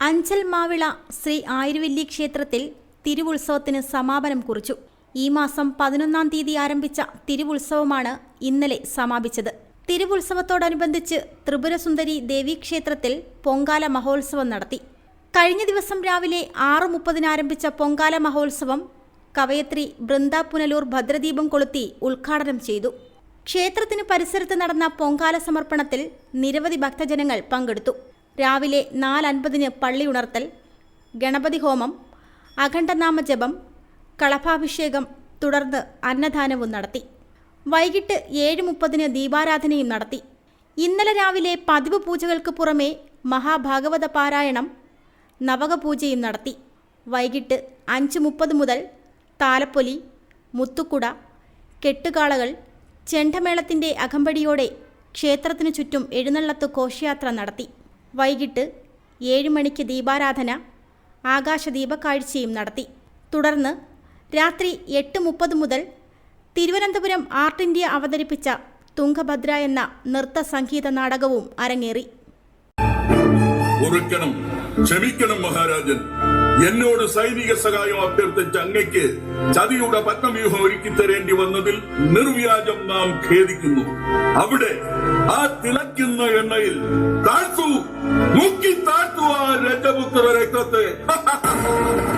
അഞ്ചൽ മാവിള ശ്രീ ആയിരവല്ലി ക്ഷേത്രത്തിൽ തിരുവുത്സവത്തിന് സമാപനം കുറിച്ചു. ഈ മാസം പതിനൊന്നാം തീയതി ആരംഭിച്ച തിരുവുത്സവമാണ് ഇന്നലെ സമാപിച്ചത്. തിരുവുത്സവത്തോടനുബന്ധിച്ച് ത്രിപുരസുന്ദരി ദേവീക്ഷേത്രത്തിൽ പൊങ്കാല മഹോത്സവം നടത്തി. കഴിഞ്ഞ ദിവസം രാവിലെ ആറ് മുപ്പതിന് ആരംഭിച്ച പൊങ്കാല മഹോത്സവം കവയത്രി ബൃന്ദ പുനലൂർ ഭദ്രദീപം കൊളുത്തി ഉദ്ഘാടനം ചെയ്തു. ക്ഷേത്രത്തിന് പരിസരത്ത് നടന്ന പൊങ്കാല സമർപ്പണത്തിൽ നിരവധി ഭക്തജനങ്ങൾ പങ്കെടുത്തു. രാവിലെ നാലൻപതിന് പള്ളി ഉണർത്തൽ ഗണപതി ഹോമം അഖണ്ഡനാമ ജപം കളഭാഭിഷേകം തുടർന്ന് അന്നദാനവും നടത്തി. വൈകിട്ട് ഏഴ് മുപ്പതിന് ദീപാരാധനയും നടത്തി. ഇന്നലെ രാവിലെ പതിവ് പൂജകൾക്ക് പുറമെ മഹാഭാഗവത പാരായണം നവകപൂജയും നടത്തി. വൈകിട്ട് അഞ്ച് മുപ്പത് മുതൽ താലപ്പൊലി മുത്തുക്കുട കെട്ടുകാളകൾ ചെണ്ടമേളത്തിന്റെ അകമ്പടിയോടെ ക്ഷേത്രത്തിനു ചുറ്റും എഴുന്നള്ളത്ത് ഘോഷയാത്ര നടത്തി. വൈകിട്ട് ഏഴ് മണിക്ക് ദീപാരാധന ആകാശദീപക്കാഴ്ചയും നടത്തി. തുടർന്ന് രാത്രി എട്ട് മുപ്പത് മുതൽ തിരുവനന്തപുരം ആർട്ട് ഇന്ത്യ അവതരിപ്പിച്ച തുംഗഭദ്ര എന്ന നൃത്ത സംഗീത നാടകവും അരങ്ങേറി. പൊറുക്കണം ക്ഷമിക്കണം മഹാരാജൻ. എന്നോട് സൈനിക സഹായം അഭ്യർത്ഥിച്ച അങ്ങയ്ക്ക് ചതിയുടെ പത്മവ്യൂഹം ഒരുക്കി തരേണ്ടി വന്നതിൽ നിർവ്യാജം നാം ഖേദിക്കുന്നു. അവിടെ ആ തിളയ്ക്കുന്ന എണ്ണയിൽ താഴ്ത്തു മുക്കി താഴ്ത്തു ആ രജപുത്ര രക്തത്തെ